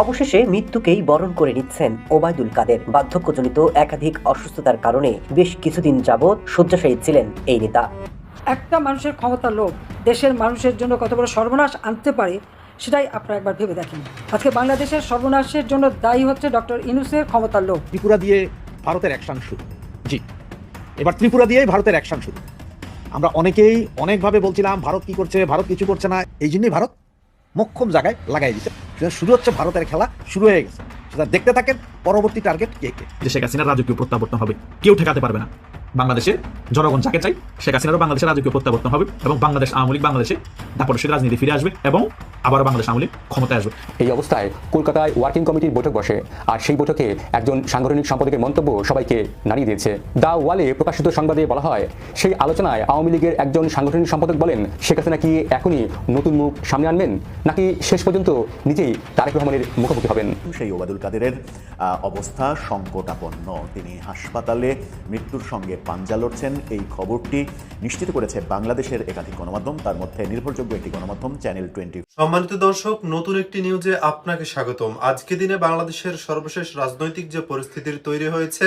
অবশেষে মৃত্যুকেই বরণ করে নিচ্ছেন ওবায়দুল কাদের। বার্ধক্যজনিত একাধিক অসুস্থতার কারণে বেশ কিছুদিন যাবৎ শয্যাশায়ী ছিলেন এই নেতা। একটা মানুষের ক্ষমতা লোভ দেশের মানুষের জন্য কত বড় সর্বনাশ আনতে পারে সেটাই আপনারা একবার ভেবে দেখেন। আজকে বাংলাদেশের সর্বনাশের জন্য দায়ী হচ্ছে ডক্টর ইনুসের ক্ষমতার লোভ। ত্রিপুরা দিয়ে ভারতের অ্যাকশন শুরু। জি এবার ত্রিপুরা দিয়েই ভারতের অ্যাকশন শুরু। আমরা অনেকেই অনেকভাবে বলছিলাম ভারত কি করছে? ভারত কিছু করছে না। এই জন্যই ভারত মক্ষম জায়গায় লাগাই সুতরাং শুরু হচ্ছে ভারতের খেলা, শুরু হয়ে গেছে। দেখতে থাকেন, পরবর্তী টার্গেট কে কে? শেখ হাসিনার রাজকীয় প্রত্যাবর্তন হবে, কেউ ঠেকাতে পারবে না। বাংলাদেশের জনগণ যাকে চাই শেখ হাসিনারও বাংলাদেশের রাজকীয় প্রত্যাবর্তন হবে এবং বাংলাদেশ আওয়ামী লীগ বাংলাদেশে দাপরসের রাজনীতি ফিরে আসবে এবং আবারও বাংলাদেশ আওয়ামী লীগ ক্ষমতায় আসবে। এই অবস্থায় কলকাতায় ওয়ার্কিং কমিটির বৈঠক বসে আর সেই বৈঠকে একজন সাংগঠনিক সম্পাদকের মন্তব্য সবাইকে নাড়িয়ে দিয়েছে। দা ওয়ালে প্রকাশিত সংবাদে বলা হয় সেই আলোচনায় আওয়ামী লীগের একজন সাংগঠনিক সম্পাদক বলেন শেখ হাসিনা কি এখনই নতুন মুখ সামনে আনবেন নাকি শেষ পর্যন্ত নিজেই তারেক রহমানের মুখোমুখি হবেন? সেই ওবাদুল কাদেরের আহ, অবস্থা সংকটাপন্ন। তিনি হাসপাতালে মৃত্যুর সঙ্গে পাঞ্জা লড়ছেন এই খবরটি নিশ্চিত করেছে বাংলাদেশের একাধিক গণমাধ্যম। তার মধ্যে নির্ভরযোগ্য একটি গণমাধ্যম চ্যানেল টোয়েন্টি সম্মানিত দর্শক, নতুন একটি নিউজে আপনাকে স্বাগতম। আজকে দিনে বাংলাদেশের সর্বশেষ রাজনৈতিক যে পরিস্থিতির তৈরি হয়েছে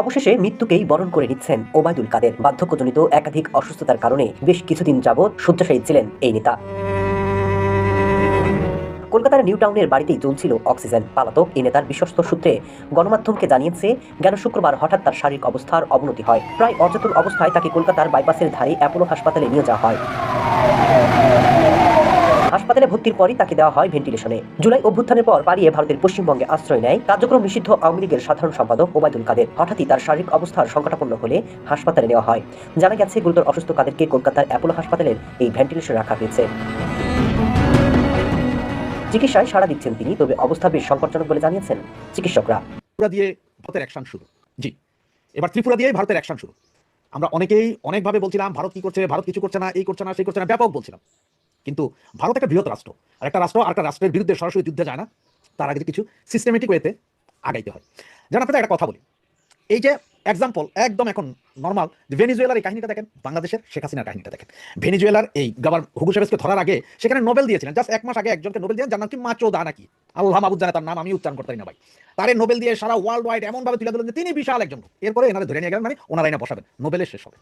অবশেষে মৃত্যুকেই বরণ করে নিচ্ছেন ওবায়দুল কাদের। বার্ধক্যজনিত একাধিক অসুস্থতার কারণে বেশ কিছুদিন যাবৎ শয্যাশায়ী ছিলেন এই নেতা। কলকাতার নিউ টাউনের বাড়িতেই চলছিল অক্সিজেন। পালাতক এই নেতার বিশ্বস্ত সূত্রে গণমাধ্যমকে জানিয়েছে, গেল শুক্রবার হঠাৎ তার শারীরিক অবস্থার অবনতি হয়। প্রায় অচেতন অবস্থায় তাকে কলকাতার বাইপাসের ধারে অ্যাপোলো হাসপাতালে নিয়ে যাওয়া হয়। হাসপাতালে ভর্তির পরই তাকে দেওয়া হয় ভেন্টিলেশনে। জুলাই অভ্যুত্থানের পর পালিয়ে ভারতের পশ্চিমবঙ্গে আশ্রয় নেয় কার্যক্রম নিষিদ্ধ আওয়ামী লীগের সাধারণ সম্পাদক ওবায়দুল কাদের। হঠাৎই তার শারীরিক অবস্থার সংকটাপন্ন হলে হাসপাতালে নেওয়া হয়। জানা গেছে, গুরুতর অসুস্থ কাদেরকে কলকাতার অ্যাপোলো হাসপাতালের এই ভেন্টিলেশনে রাখা হয়েছে। চিকিৎসায় সাড়া দিচ্ছেন তিনি, তবে অবস্থা বেশ সংকটজনক বলে জানিয়েছেন চিকিৎসকরা। ত্রিপুরা দিয়ে ভারতের অ্যাকশন শুরু। জি। এবার ত্রিপুরা দিয়েই ভারতের অ্যাকশন শুরু। আমরা অনেকেই অনেকভাবে বলছিলাম, ভারত কি করছে? ভারত কিছু করছে না, এই করছে না, সেই করছে না। ব্যাপক বলছিলাম। কিন্তু ভারত একটা বৃহৎ রাষ্ট্র, আর একটা রাষ্ট্র, আর একটা রাষ্ট্রের বিরুদ্ধে সরাসরি যুদ্ধে যায় না, তার আগে কিছু সিস্টেমেটিক ওয়েতে আগাইতে হয়। যেন আপনাদের একটা কথা বলি। এই যে এক্সাম্পল একদম এখন নর্মাল ভেনিজুয়েলার এই কাহিনীটা দেখেন, বাংলাদেশের শেখ হাসিনার কাহিনীটা দেখেন। ভেনিজুয়েলার এই গাবার হুগু চেভেজকে ধরার আগে সেখানে নোবেল দিয়েছিলেন জাস্ট এক মাস আগে একজনকে নোবেল দিয়েছেন, যার নাম কি মাচো দা নাকি? আল্লাহ মাবুদ জানে তার নাম, আমি উচ্চারণ করতে না ভাই। তারে নোবেল দিয়ে সারা ওয়ার্ল্ড ওয়াইড এমনভাবে তুলে দিলেন যে তিনি বিশাল একজন এরপরে এনারা ধরে নিয়ে গেলেন মানে ওনারা এনে বসাবেন নোবেলের শেষ হবে।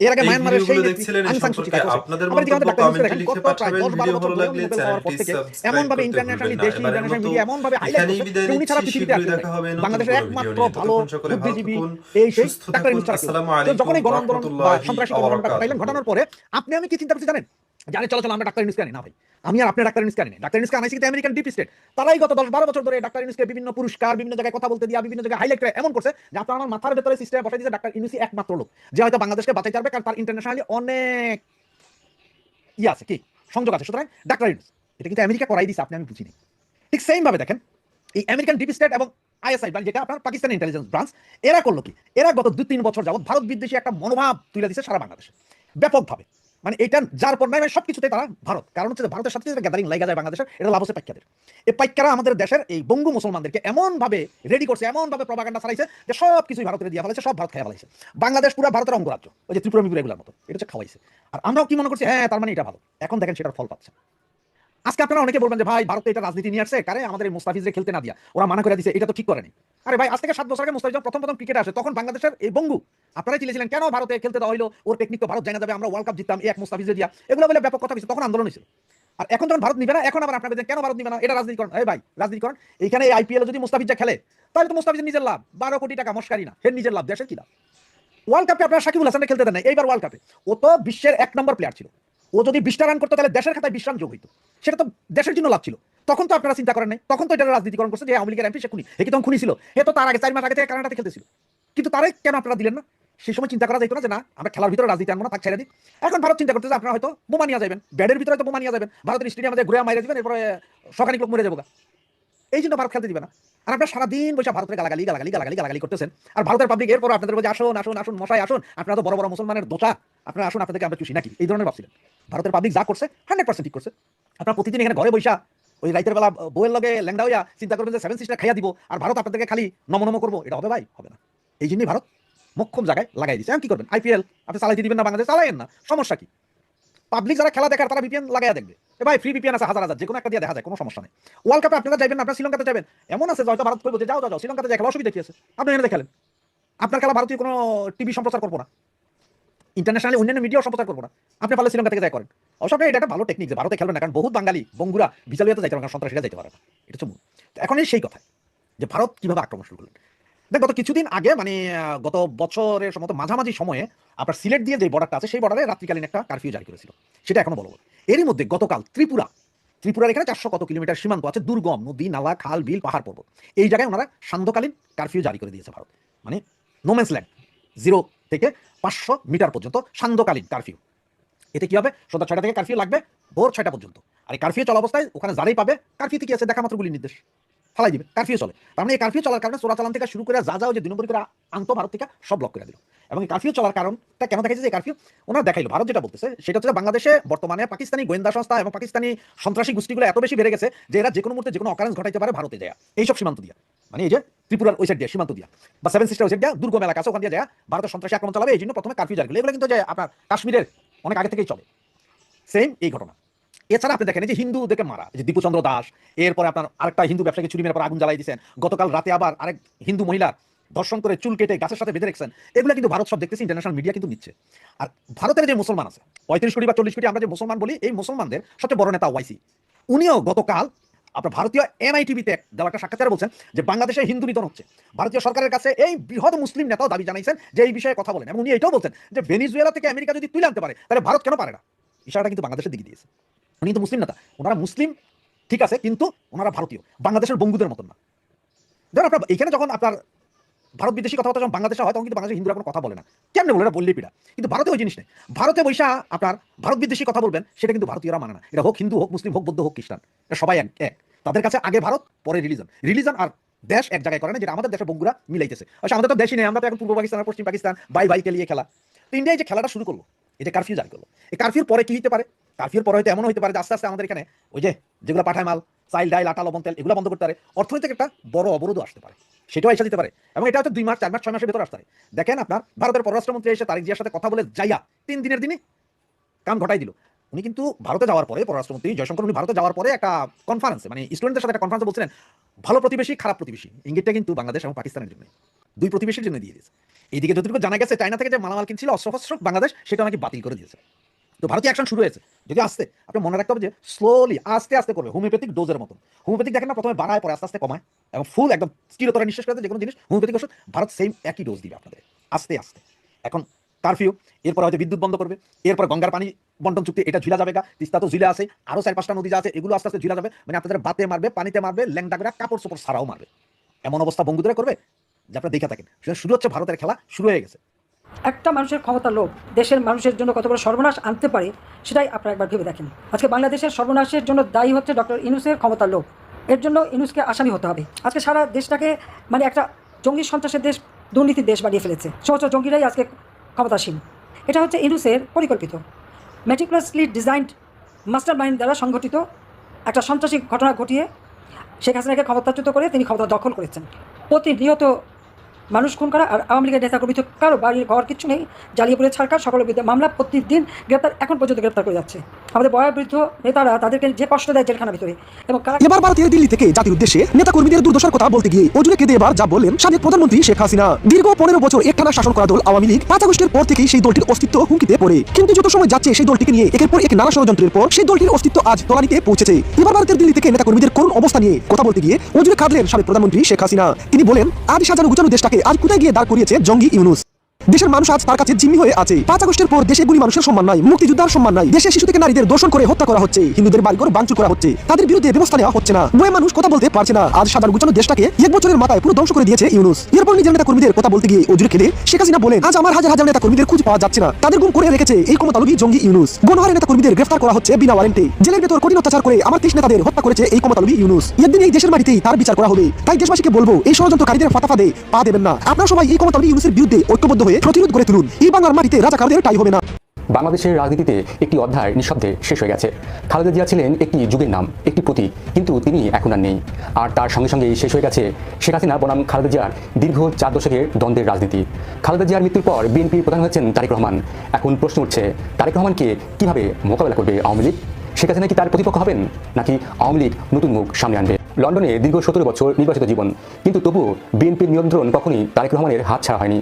এর আগে মায়ানমারের সেই। আপনাদের প্রায় বছর ধরে নোবেল পাওয়ার পর থেকে এমন ভাবে ইন্টারন্যাশনালি ভুলবেন দেশি ইন্টারন্যাশনাল মিডিয়া এমন ভাবে হাইলাইট উনি ছাড়া পৃথিবীতে বাংলাদেশের একমাত্র। ভালো বুদ্ধিজীবী এই সেই ডাক্তার আসসালামু আলাইকুম যখন এই গণ আন্দোলন বা সন্ত্রাসী ঘটনাটা ঘটানোর পরে আপনি আমি কি চিন্তা করছি জানেন? জানে, চলো চলো, আমরা ডাক্তার ইউনুসকে আনি। না, ভাই, আমি আর আপনি ডাক্তার ইউনুসকে আনি। ডাক্তার ইউনুসকে আনাইছি কিন্তু আমেরিকান ডিপ স্টেট তারাই গত দশ বারো বছর ধরে ডাক্তার ইউনুসকে বিভিন্ন পুরস্কার, বিভিন্ন জায়গায় কথা বলতে দিয়া, বিভিন্ন জায়গায় হাইলাইট এমন করছে, যে আপনার আমার মাথার ভেতরে সিস্টেম বসাই দিয়েছে ডাক্তার ইউনুসই একমাত্র লোক, যে হয়তো বাংলাদেশকে বাঁচাইতে পারবে কারণ তার ইন্টারন্যাশনালি অনেক ইয়ে আছে, কি? সংযোগ আছে। সুতরাং ডাক্তার ইউনুস, এটা কিন্তু আমেরিকা করাই দিছে আপনি, আমি বুঝিনি। ঠিক সেম ভাবে দেখেন, এই আমেরিকান ডিপ স্টেট এবং আইএসআই মানে যেটা আপনার পাকিস্তান ইন্টেলিজেন্স ব্রাঞ্চ এরা করল কি? এরা গত দু তিন বছর যাবত ভারত বিদ্বেষী একটা মনোভাব তুলে দিচ্ছে সারা বাংলাদেশে। ব্যাপকভাবে। মানে এটা যার পর নাই মানে সবকিছুতে তারা ভারত। কারণ হচ্ছে ভারতের সাথে গ্যাদারিং লাগা যায় বাংলাদেশের, এটা লাভ হচ্ছে পাইকাদের এই পাইকারা আমাদের দেশের এই বঙ্গু মুসলমানদেরকে এমনভাবে রেডি করছে, এমনভাবে প্রবাগান্ডা চালাইছে যে সব কিছুই ভারতের দিয়ে ফেলাইছে, সব ভারত খেয়ে ফেলাইছে। বাংলাদেশ পুরো ভারতের অঙ্গরাজ্য, ওই যে ত্রিপুরা মিপুরা এগুলোর মতো, এটা হচ্ছে খাওয়াইছে। আর আমরাও কি মনে করছি হ্যাঁ তার মানে এটা ভালো। এখন দেখেন সেটার ফল পাচ্ছে। আজকে আপনারা অনেকে বলবেন যে ভাই ভারতে এটা রাজনীতি নিয়ে আসছে। কারে? আমাদের মুস্তাফিজরে খেলতে না দিয়া। ওরা মানা করে দিছে এটা তো ঠিক করেনি। আরে ভাই আজ থেকে সাত বছর আগে মুস্তাফিজ প্রথম প্রথম ক্রিকেটে আসে তখন বাংলাদেশের এই বঙ্গু আপনারাই চিলেছিলেন কেন ভারতে খেলতে দেওয়া হইল? ওর টেকনিক তো ভারত জানা যাবে আমরা ওয়ার্ল্ড কাপ জিততাম এক মুস্তাফিজে দিয়া। এগুলো বলে ব্যাপক কথা তখন আন্দোলন হয়েছিল। আর এখন যখন ভারত নিবে না এখন আবার বলছেন, কেন ভারত নিবে না? এটা রাজনীতি করেন। এই ভাই রাজনীতি করেন। এইখানে এই আইপিএল যদি মুস্তাফিজা খেলে তাহলে তো মুস্তাফিজের নিজের লাভ। বারো কোটি টাকা মস্কারি না এর নিজের লাভ দেশের কি লাভ? ওয়ার্ল্ড কাপে আপনারা সাকিবুল হাসানকে খেলতে দেন এইবার ওয়ার্ল্ড কাপে ও তো বিশ্বের এক নম্বর প্লেয়ার ছিল। ও যদি বিশটা রান করতো, তাহলে দেশের খাতায় বিশ্রাম যোগ হইতো। সেটা তো দেশের জন্য লাভ ছিল। তখন তো আপনারা চিন্তা করেন নাই। তখন তো এটা রাজনীতিকরণ করছে যে আওয়ামী লীগের এমপি সে খুনি। এ তখন খুনি ছিল? এ তো তার আগে, চার মাস আগে থেকে কানাডাতে খেলতেছিল। কিন্তু তারাই কেন আপনারা দিলেন না? সেই সময় চিন্তা করা যাইতো না যে না, আমরা খেলার ভিতরে রাজনীতি আনব না থাক ছেড়ে দিই। এখন ভারত চিন্তা করতেছে আপনারা হয়তো বোমা নিয়ে যাবেন। ব্যাডের ভিতরে তো বোমা নিয়ে যাবেন। ভারতের স্টেডিয়ামে ঘুরে মাইরে যাবেন এরপরে সকালে লোক মরে যাব। এই জন্য ভারত খেলতে দিবে না। আর আপনারা সারাদিন বসে ভারতের গালাগালি গালাগালি গালাগালি গালাগালি করতেছেন। আর ভারতের পাবলিক এরপর আপনাদের বলছে, আসুন আসুন আসুন, মশাই, আসুন। আপনারা তো বড় বড় মুসলমানের দোষা। আপনারা আসুন, আপনাদেরকে আমরা চুষি। নাকি? এই ধরনের ভাবছিলেন। ভারতের পাবলিক যা করছে হান্ড্রেড পার্সেন্ট ঠিক করছে। আপনারা প্রতিদিন এখানে ঘরে বৈশা ওই রাইতের বেলা বউয়ের লগে ল্যাংডা হইয়া চিন্তা করবেন যে সেভেন সিস্টার খাইয়া দিব, আর ভারত আপনাদেরকে খালি নমনম করব। এটা হবে ভাই? হবে না। এই জন্যই ভারত মোক্ষম জায়গায় লাগাই দিচ্ছে এখন কি করবেন? আইপিএল আপনি চালাইতে দিবেন না বাংলাদেশ? চালাইয়েন না। সমস্যা কি? পাবলিক যারা খেলা দেখার, তারা বিপিএন লাগাইয়া দেখবে। ভাই ফ্রি বিপিএন আছে, হাজার হাজার যে কোনো একটা দিয়ে দেখা যায়, কোনো সমস্যা নেই। ওয়ার্ল্ড কাপে আপনারা যাবেন আপনারা শ্রীলঙ্কাতে যাবেন এমন আছে হয়তো ভারত করব যে, যাও যাও শ্রীলঙ্কাতে যাই, খেলা অসুবিধা কি আছে? আপনি এখানে দেখালেন আপনার খেলা ভারতীয় কোনো টিভি সম্প্রচার করব না। ইন্টারন্যাশনালি অন্যান্য মিডিয়াও সম্প্রচার করব না। আপনি পারলে শ্রীলঙ্কা থেকে যাই করেন। অবশ্য এটা একটা ভালো টেকনিক যে ভারতে খেলবেন না, কারণ বহুত বাঙালি, বঙ্গুরা বিচালিয়াতে যাইতে পারে না সন্ত্রাসীরা যাইতে পারে না। এটা হচ্ছে এখন সেই কথা যে ভারত কীভাবে আক্রমণ শুরু করলেন। দেখ, গত কিছুদিন আগে মানে গত বছরের সম্ভবত মাঝামাঝি সময়ে, আপনার সিলেট দিয়ে যে বর্ডারটা আছে, সেই বর্ডারে রাত্রিকালীন একটা কারফিউ জারি করেছিল। সেটা এখনও বলব এরই মধ্যে গতকাল ত্রিপুরা, ত্রিপুরার এখানে চারশো কত কিলোমিটার সীমান্ত আছে, দুর্গম, নদী, নালা, খাল, বিল, পাহাড় পর্বত। এই জায়গায় ওনারা সান্ধ্যকালীন কারফিউ জারি করে দিয়েছে ভারত। মানে নোমেন্স ল্যান্ড জিরো থেকে পাঁচশো মিটার পর্যন্ত সান্ধ্যকালীন কারফিউ এতে কি হবে? সন্ধ্যা ছয়টা থেকে কারফিউ লাগবে, ভোর ছয়টা পর্যন্ত। আর কারফিউ চলা অবস্থায় ওখানে যারাই পাবে কারফিউতে কি আছে, দেখা মাত্র গুলি নির্দেশ। ফালাই দিবে কারফিউ চলে। তার মানে এই কারফিউ চলার কারণে চোরাচালান থেকে শুরু করে যা যাও যে দুই নম্বর করে আন্ত ভারত থেকে সব ব্লক করে দিল। এবং এই কারফিউ চলার কারণটা কেন দেখাচ্ছে যে কারফিউ ওনারা দেখাইলো, ভারত যেটা বলতেছে, সেটা হচ্ছে বাংলাদেশে বর্তমানে পাকিস্তানি গোয়েন্দা সংস্থা এবং পাকিস্তানি সন্ত্রাসী গোষ্ঠীগুলো এত বেশি বেড়ে গেছে যে এরা যে কোনো মুহূর্তে যে কোনো অকারেন্স ঘটাইতে পারে ভারতে যায়। এইসব সীমান্ত দিয়া। মানে এই যে ত্রিপুরার ওই সাইড দিয়ে, সীমান্ত দিয়া। বা সেভেন সিস্টার ওই সাইড দিয়া দুর্গম এলাকা আছে ওখান দিয়ে যায়, ভারতের সন্ত্রাসী আক্রমণ চালাবে, এই জন্য প্রথমে কারফিউ জারি এগুলো কিন্তু যে আপনার কাশ্মীরের অনেক আগে থেকেই চলে। সেম এই ঘটনা। এছাড়া আপনি দেখেন যে হিন্দুদেরকে মারা যে দীপুচন্দ্র দাস, এরপরে আপনার আরেকটা হিন্দু ব্যবসায়ীকে চুরি মেরে পর আগুন জ্বালাই দিয়েছেন গতকাল রাতে আবার আরেক হিন্দু মহিলা ধর্ষণ করে চুল কেটে গাছের সাথে বেঁধে রেখেছেন, এগুলো কিন্তু ভারত সব দেখতেছি ইন্টারন্যাশনাল মিডিয়া কিন্তু নিচ্ছে। আর ভারতের যে মুসলমান আছে, পঁয়ত্রিশ কোটি বা চল্লিশ কোটি আমরা যে মুসলমান বলি, এই মুসলমানদের সবচেয়ে বড় নেতা ওয়াইসি। উনিও গতকাল আপনার ভারতীয় এনআইটিভিতে দেওয়া একটা সাক্ষাৎকারে বলছেন যে বাংলাদেশে হিন্দু নিধন হচ্ছে। ভারতীয় সরকারের কাছে এই বৃহৎ মুসলিম নেতাও দাবি জানাইছেন যে এই বিষয়ে কথা বলেন। এবং উনি এটাও বলছেন যে ভেনিজুয়েলা থেকে আমেরিকা যদি তুলে আনতে পারে, তাহলে ভারত কেন পারে না? ইশারাটা কিন্তু বাংলাদেশের দিকে দিয়েছে। উনি কিন্তু মুসলিম নেতা ওনারা মুসলিম, ঠিক আছে, কিন্তু ওনারা ভারতীয়। বাংলাদেশের বঙ্গুদের মতন না। ধরেন আপনার, এখানে যখন আপনার ভারত বিদেশি কথাবার্তা যখন বাংলাদেশে হয়, তখন কিন্তু বাংলাদেশের হিন্দুরা কোনো কথা বলে না। কেমনে বলে এটা বললেই পিড়া কিন্তু ভারতে ওই জিনিস নেই। ভারতে বৈশা আপনার ভারত বিদেশি কথা বলবেন, সেটা কিন্তু ভারতীয়রা মানে না। এটা হোক হিন্দু হোক মুসলিম হোক বৌদ্ধ হোক খ্রিস্টান এটা সবাই এক এক। তাদের কাছে আগে ভারত, পরে রিলিজন। রিলিজন আর দেশ এক জায়গায় করে না, যেটা আমাদের দেশের বঙ্গুরা মিলাইতেছে। আচ্ছা আমাদের তো দেশই নেই, আমরা তো এখন পূর্ব পাকিস্তান, আর পশ্চিম পাকিস্তান, বাই বাইকে নিয়ে খেলা। তো ইন্ডিয়ায় যে খেলাটা শুরু করল এটা কারফিউ জারি করল, এই কারফিউর পরে কি হতে পারে? কারফিউর পরে হয়তো এমন হতে পারে যে আস্তে আস্তে আমাদের এখানে ওই যে যেগুলো পাঠায় মাল, চাইল, ডাইল, আটা, লবণ, তেল, এগুলো বন্ধ করতে পারে। অর্থনৈতিক একটা বড় অবরোধ আসতে পারে। সেটাও এসে দিতে পারে। এবং এটা হয়তো দুই মাস, চার মাস, ছয় মাসের ভেতর আসতে পারে। দেখেন আপনার, ভারতের পররাষ্ট্রমন্ত্রী এসে তারিক জিয়ার সাথে কথা বলে যাইয়া তিন দিনের দিনই কাম ঘটাই দিল। উনি কিন্তু ভারতে যাওয়ার পরে, পররাষ্ট্রমন্ত্রী জয়শঙ্কর, উনি ভারতে যাওয়ার পরে একটা কনফারেন্সে মানে স্টুডেন্টদের সাথে একটা কনফারেন্সে বলছিলেন, ভালো প্রতিবেশী, খারাপ প্রতিবেশী। ইঙ্গিতটা কিন্তু বাংলাদেশ এবং পাকিস্তানের জন্য দুই প্রতিবেশীর জন্য দিয়ে দিয়েছে। এইদিকে যতটুকু জানা গেছে, চায়না থেকে যে মালামাল কিনছিল, অস্ত্রশস্ত্র বাংলাদেশ সেটা নাকি বাতিল করে দিয়েছে। তো ভারতীয় অ্যাকশন শুরু হয়েছে। যদি আসতে আপনি মনে রাখতে হবে যে স্লোলি আস্তে আস্তে করবে হোমিওপ্যাথিক ডোজের মতন। হোমিওপ্যাথিক দেখেন না, প্রথমে বাড়ায়, পরে আস্তে আস্তে কমায়। এবং ফুল একদম স্থিরতরা নিঃশ্বাস করতে যে কোনো জিনিস হোমিওপ্যাথিক ওষুধ, ভারত সেম একই ডোজ দিবে আপনাদের। আস্তে আস্তে। এখন কারফিউ এরপর হয়তো বিদ্যুৎ বন্ধ করবে, এরপর গঙ্গার পানি, বন্টন চুক্তি, এটা ঝুলা যাবে গা, তিস্তা তো ঝুলে আছে, আরও চার পাঁচটা নদী যা আছে, এগুলো আস্তে আস্তে ঝুলা যাবে মানে আপনাদের বাতে মারবে, পানিতে মারবে, ল্যাংটা করে কাপড় চোপড় সারাও মারবে। এমন অবস্থা বঙ্গুদরা করবে, যে আপনারা দেখে থাকেন। শুরু হচ্ছে ভারতের খেলা, শুরু হয়ে গেছে। একটা মানুষের ক্ষমতা লোভ দেশের মানুষের জন্য কত বড় সর্বনাশ আনতে পারে, সেটাই আপনারা একবার ভেবে দেখেন। আজকে বাংলাদেশের সর্বনাশের জন্য দায়ী হচ্ছে ডক্টর ইনুসের ক্ষমতা লোভ। এর জন্য ইনুসকে আসামি হতে হবে। আজকে সারা দেশটাকে মানে একটা জঙ্গি সন্ত্রাসের দেশ দুর্নীতির দেশ বানিয়ে ফেলেছে। সমস্ত জঙ্গিরাই আজকে ক্ষমতাসীন। এটা হচ্ছে ইনুসের পরিকল্পিত। ম্যাটিকুলাসলি ডিজাইন্ড মাস্টার মাইন্ড দ্বারা সংঘটিত একটা সন্ত্রাসী ঘটনা ঘটিয়ে শেখ হাসিনাকে ক্ষমতাচ্যুত করে তিনি ক্ষমতা দখল করেছেন। প্রতিনিয়ত মানুষ খুন করা আর আওয়ামী লীগের নেতা কর্মী কারও বাড়ি, ঘর কিছু নেই, জ্বালিয়ে পুড়ে ছাড়কার সকলের বিরুদ্ধে মামলা প্রতিদিন গ্রেপ্তার, এখন পর্যন্ত গ্রেপ্তার করে যাচ্ছে। আমাদের বয়োবৃদ্ধ নেতারা তাদেরকে যে কষ্ট দেয় জেলখানার ভিতরে এবং এবার ভারতের দিল্লি থেকে জাতির উদ্দেশ্যে নেতা কর্মীদের দুর্দশার কথা বলতে গিয়ে অজুরে কেঁদে এবার যা বললেন সাবেক প্রধানমন্ত্রী শেখ হাসিনা। দীর্ঘ পনেরো বছর একটানা শাসন করা দল আওয়ামী লীগ পাঁচ আগস্টের পর থেকেই সেই দলটির অস্তিত্ব হুমকিতে পড়ে। কিন্তু যত সময় যাচ্ছে সেই দলটিকে নিয়ে একের পর এক নানা ষড়যন্ত্রের পর সেই দলটির অস্তিত্ব আজ তলানিতে পৌঁছেছে। এবার ভারতের দিল্লি থেকে নেতা কর্মীদের করুণ অবস্থা নিয়ে কথা বলতে গিয়ে অজুরে কাঁদলেন সাবেক প্রধানমন্ত্রী শেখ হাসিনা। তিনি বলেন, আজ সাজানো গুছানো দেশটাকে আজ কোথায় গিয়ে দাঁড় করিয়েছে জঙ্গি ইউনুস? দেশের মানুষ আজ তার কাছে জিম্মি হয়ে আছে। পাঁচ আগস্টের পর দেশে গুলি মানুষের সম্মান নাই, মুক্তিযোদ্ধার সম্মান নাই দেশের শিশু থেকে নারীদের দর্শন করে হত্যা করা হচ্ছে, হিন্দুদের বাড়িঘর ভাঙচুর করা হচ্ছে, তাদের বিরুদ্ধে ব্যবস্থা নেওয়া হচ্ছে না। বয়ে মানুষ কথা বলতে পারছে না। আজ সাধারণ গুছানো দেশটাকে এক বছরের মাথায় পুরো ধ্বংস করে দিয়েছে ইউনুস। এরপর নিজের নেতা কর্মীদের কথা বলতে গিয়ে অজুরে খেলে শেখ হাসিনা বলেন, আজ আমার হাজার হাজার নেতা কর্মীদের খুঁজে পাওয়া যাচ্ছে না। তাদের গুম করে রেখেছে এই ক্ষমতালোভী জঙ্গি ইউনুস। গণহারে নেতা কর্মীদের গ্রেফতার করা হচ্ছে বিনা ওয়ারেন্টে জেলের ভেতর কঠিন অত্যাচার করে আমার দেশ নেতাদের হত্যা করেছে এই ক্ষমতালোভী ইউনুস। একদিন এই দেশের মাটিতেই তার বিচার করা হবে। তাই দেশবাসীকে বলব, এই ষড়যন্ত্রকারীদের ফাতাফাদে পা দেবেন না। আপনারা সবাই এই ক্ষমতালোভী ইউনুসের বিরুদ্ধে ঐক্যবদ্ধ হয়ে প্রতিরোধ করে তুলুন। এই বাংলার মাটিতে রাজাকারদের টাই হবে না। বাংলাদেশের রাজনীতিতে একটি অধ্যায় নিঃশব্দে শেষ হয়ে গেছে। খালেদা জিয়া ছিলেন একটি যুগের নাম, একটি প্রতীক, কিন্তু তিনি এখন আর নেই। আর তার সঙ্গে সঙ্গে শেষ হয়ে গেছে শেখ হাসিনা বনাম খালেদা জিয়ার দীর্ঘ চার দশকের দ্বন্দ্বের রাজনীতি। খালেদা জিয়ার মৃত্যুর পর বিএনপির প্রধান হয়েছেন তারেক রহমান। এখন প্রশ্ন উঠছে, তারেক রহমানকে কীভাবে মোকাবেলা করবে আওয়ামী লীগ? শেখ হাসিনা কি তার প্রতিপক্ষ হবেন, নাকি আওয়ামী লীগ নতুন মুখ সামনে আনবে? লন্ডনে দীর্ঘ সতেরো বছর নির্বাচিত জীবন, কিন্তু তবুও বিএনপির নিয়ন্ত্রণ কখনই তারেক রহমানের হাত ছাড়া হয়নি।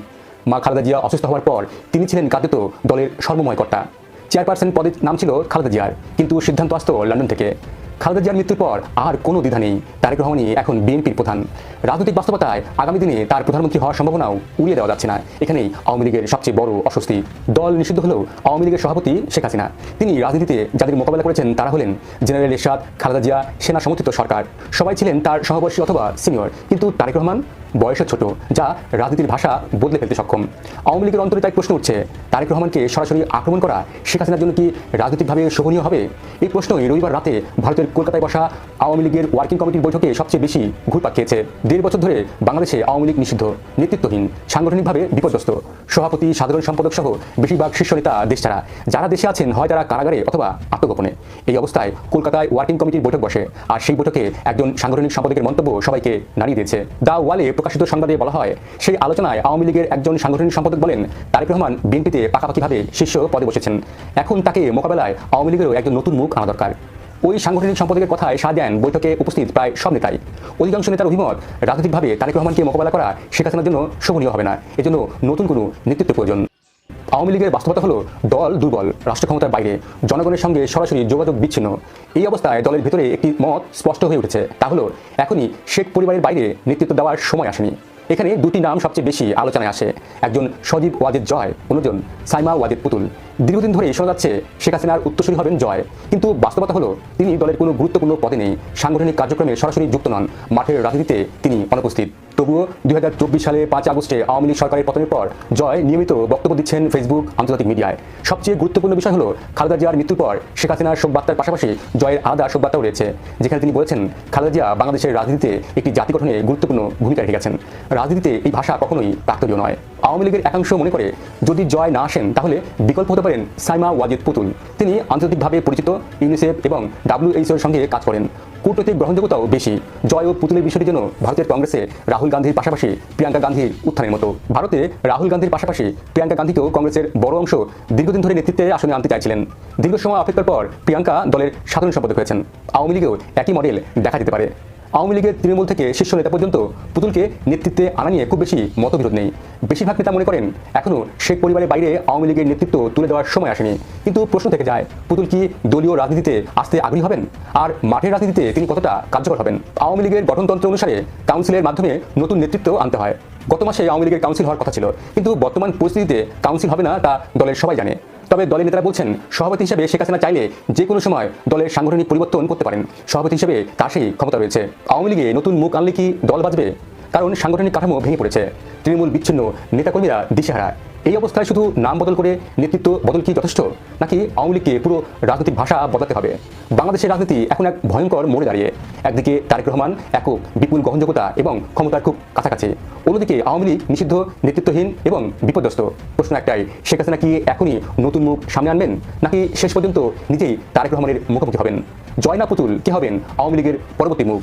মা খালেদা জিয়া অসুস্থ হওয়ার পর তিনি ছিলেন কার্যত দলের সর্বময় কর্তা। চেয়ারপারসন পদের নাম ছিল খালেদা জিয়ার, কিন্তু সিদ্ধান্ত আসত লন্ডন থেকে। খালেদা জিয়ার মৃত্যুর পর আর কোনো দ্বিধা নেই, তারেক রহমানই এখন বিএনপির প্রধান। রাজনৈতিক বাস্তবতায় আগামী দিনে তার প্রধানমন্ত্রী হওয়ার সম্ভাবনাও উড়িয়ে দেওয়া যাচ্ছে না। এখানেই আওয়ামী লীগের সবচেয়ে বড় অস্বস্তি। দল নিষিদ্ধ হলেও আওয়ামী লীগের সভাপতি শেখ হাসিনা। তিনি রাজনীতিতে যাদের মোকাবেলা করেছেন তারা হলেন জেনারেল এরশাদ, খালেদা জিয়া, সেনা সমর্থিত সরকার। সবাই ছিলেন তার সহবর্ষী অথবা সিনিয়র, কিন্তু তারেক রহমান বয়সে ছোট, যা রাজনীতির ভাষা বদলে ফেলতে সক্ষম। আওয়ামী লীগের অন্তরে তাই প্রশ্ন উঠছে, তারেক রহমানকে সরাসরি আক্রমণ করা শেখ হাসিনার জন্য কি রাজনৈতিকভাবে শোভনীয় হবে? এই প্রশ্নই রবিবার রাতে ভারতের কলকাতায় বসা আওয়ামী লীগের ওয়ার্কিং কমিটির বৈঠকে সবচেয়ে বেশি ঘুরপাক খেয়েছে। দেড় বছর ধরে বাংলাদেশে আওয়ামী লীগ নিষিদ্ধ, নেতৃত্বহীন, সাংগঠনিকভাবে বিপর্যস্ত। সভাপতি, সাধারণ সম্পাদক সহ বেশিরভাগ শীর্ষ নেতা দেশ ছাড়া যারা দেশে আছেন হয় তারা কারাগারে অথবা আত্মগোপনে। এই অবস্থায় কলকাতায় ওয়ার্কিং কমিটির বৈঠক বসে, আর সেই বৈঠকে একজন সাংগঠনিক সম্পাদকের মন্তব্য সবাইকে নাড়িয়ে দিয়েছে। দা ওয়ালে প্রকাশিত সংবাদে বলা হয়, সেই আলোচনায় আওয়ামী লীগের একজন সাংগঠনিক সম্পাদক বলেন, তারেক রহমান বিএনপিতে পাকাপাকিভাবে শীর্ষ পদে বসেছেন। এখন তাকে মোকাবেলায় আওয়ামী লীগেরও একজন নতুন মুখ আনা দরকার। ওই সাংগঠনিক সম্পাদকের কথায় সাড় দেন বৈঠকে উপস্থিত প্রায় সব নেতাই। অধিকাংশ নেতার অভিমত, রাজনৈতিকভাবে তারেক রহমানকে মোকাবেলা করা শেখ হাসিনার জন্য শোভনীয় হবে না। এজন্য নতুন কোনো নেতৃত্ব প্রয়োজন। আওয়ামী লীগের বাস্তবতা হলো দল দুর্বল রাষ্ট্র ক্ষমতার বাইরে। জনগণের সঙ্গে সরাসরি যোগাযোগ বিচ্ছিন্ন। এই অবস্থায় দলের ভেতরে একটি মত স্পষ্ট হয়ে উঠেছে। তা হলো, এখনই শেখ পরিবারের বাইরে নেতৃত্ব দেওয়ার সময় আসেনি। এখানে দুটি নাম সবচেয়ে বেশি আলোচনায় আসে। একজন সজীব ওয়াজেদ জয়, অন্যজন সাইমা ওয়াজেদ পুতুল। দীর্ঘদিন ধরে শোনা যাচ্ছে, শেখ হাসিনার উত্তরসূরি হবেন জয়। কিন্তু বাস্তবতা হলো, তিনি দলের কোনো গুরুত্বপূর্ণ পদে নেই। সাংগঠনিক কার্যক্রমে সরাসরি যুক্ত নন। মাঠের রাজনীতিতে তিনি অনুপস্থিত। তবুও দুই হাজার চব্বিশ সালে পাঁচ আগস্টে আওয়ামী লীগ সরকারের পতনের পর জয় নিয়মিত বক্তব্য দিচ্ছেন ফেসবুক আন্তর্জাতিক মিডিয়ায়। সবচেয়ে গুরুত্বপূর্ণ বিষয় হলো খালেদা জিয়ার মৃত্যুর পর শেখ হাসিনার শোকবার্তার পাশাপাশি জয়ের আলাদা শোকবার্তাও রয়েছে, যেখানে তিনি বলেছেন খালেদা জিয়া বাংলাদেশের রাজনীতিতে একটি জাতি গঠনে গুরুত্বপূর্ণ ভূমিকা রেখে গেছেন। রাজনীতিতে এই ভাষা কখনোই প্রাক্তনীয় নয়। আওয়ামী লীগের একাংশ মনে করে, যদি জয় না আসেন, তাহলে বিকল্প হতে পারেন সাইমা ওয়াজিদ পুতুল। তিনি আন্তর্জাতিকভাবে পরিচিত, ইউনিসেফ এবং ডাব্লিউএইচওর সঙ্গে কাজ করেন। কূটনৈতিক গ্রহণযোগ্যতাও বেশি। জয় ও পুতুলের বিষয়টির জন্য ভারতের কংগ্রেসে রাহুল গান্ধীর পাশাপাশি প্রিয়াঙ্কা গান্ধীর উত্থানের মতো। ভারতে রাহুল গান্ধীর পাশাপাশি প্রিয়াঙ্কা গান্ধীকেও কংগ্রেসের বড় অংশ দীর্ঘদিন ধরে নেতৃত্বে আসনে আনতে চাইছিলেন। দীর্ঘ সময় অপেক্ষার পর প্রিয়াঙ্কা দলের সাধারণ সম্পাদক হয়েছেন। আওয়ামী লীগেও একই মডেল দেখা যেতে পারে। আওয়ামী লীগের তৃণমূল থেকে শীর্ষ নেতা পর্যন্ত পুতুলকে নেতৃত্বে আনা নিয়ে খুব বেশি মতবিরোধ নেই। বেশিরভাগ নেতা মনে করেন এখনও শেখ পরিবারের বাইরে আওয়ামী লীগের নেতৃত্ব তুলে দেওয়ার সময় আসেনি। কিন্তু প্রশ্ন থেকে যায়, পুতুল কি দলীয় রাজনীতিতে আসতে আগ্রহী হবেন? আর মাঠের রাজনীতিতে তিনি কতটা কার্যকর হবেন? আওয়ামী লীগের গঠনতন্ত্র অনুসারে কাউন্সিলের মাধ্যমে নতুন নেতৃত্ব আনতে হয়। গত মাসে আওয়ামী লীগের কাউন্সিল হওয়ার কথা ছিল, কিন্তু বর্তমান পরিস্থিতিতে কাউন্সিল হবে না তা দলের সবাই জানে। তবে দলের নেতারা বলছেন, সভাপতি হিসেবে শেখ হাসিনা চাইলে যে কোনো সময় দলের সাংগঠনিক পরিবর্তন করতে পারেন। সভাপতি হিসেবে তার সেই ক্ষমতা রয়েছে। আওয়ামী লীগে নতুন মুখ আনলে কি দল বাঁচবে কারণ সাংগঠনিক কাঠামো ভেঙে পড়েছে। তৃণমূল বিচ্ছিন্ন নেতাকর্মীরা দিশেহারা। এই অবস্থায় শুধু নাম বদল করে নেতৃত্ব বদল কি যথেষ্ট? নাকি আওয়ামী লীগকে পুরো রাজনৈতিক ভাষা বদলাতে হবে? বাংলাদেশের রাজনীতি এখন এক ভয়ঙ্কর মোড়ে দাঁড়িয়ে। একদিকে তারেক রহমান একক বিপুল গ্রহণযোগ্যতা এবং ক্ষমতার খুব কাছাকাছি। অন্যদিকে আওয়ামী লীগ নিষিদ্ধ, নেতৃত্বহীন এবং বিপর্যস্ত। প্রশ্ন একটাই, শেখ হাসিনা কি এখনই নতুন মুখ সামনে আনবেন? নাকি শেষ পর্যন্ত নিজেই তারেক রহমানের মুখোমুখি হবেন? জয়না পুতুল, কে হবেন আওয়ামী লীগের পরবর্তী মুখ?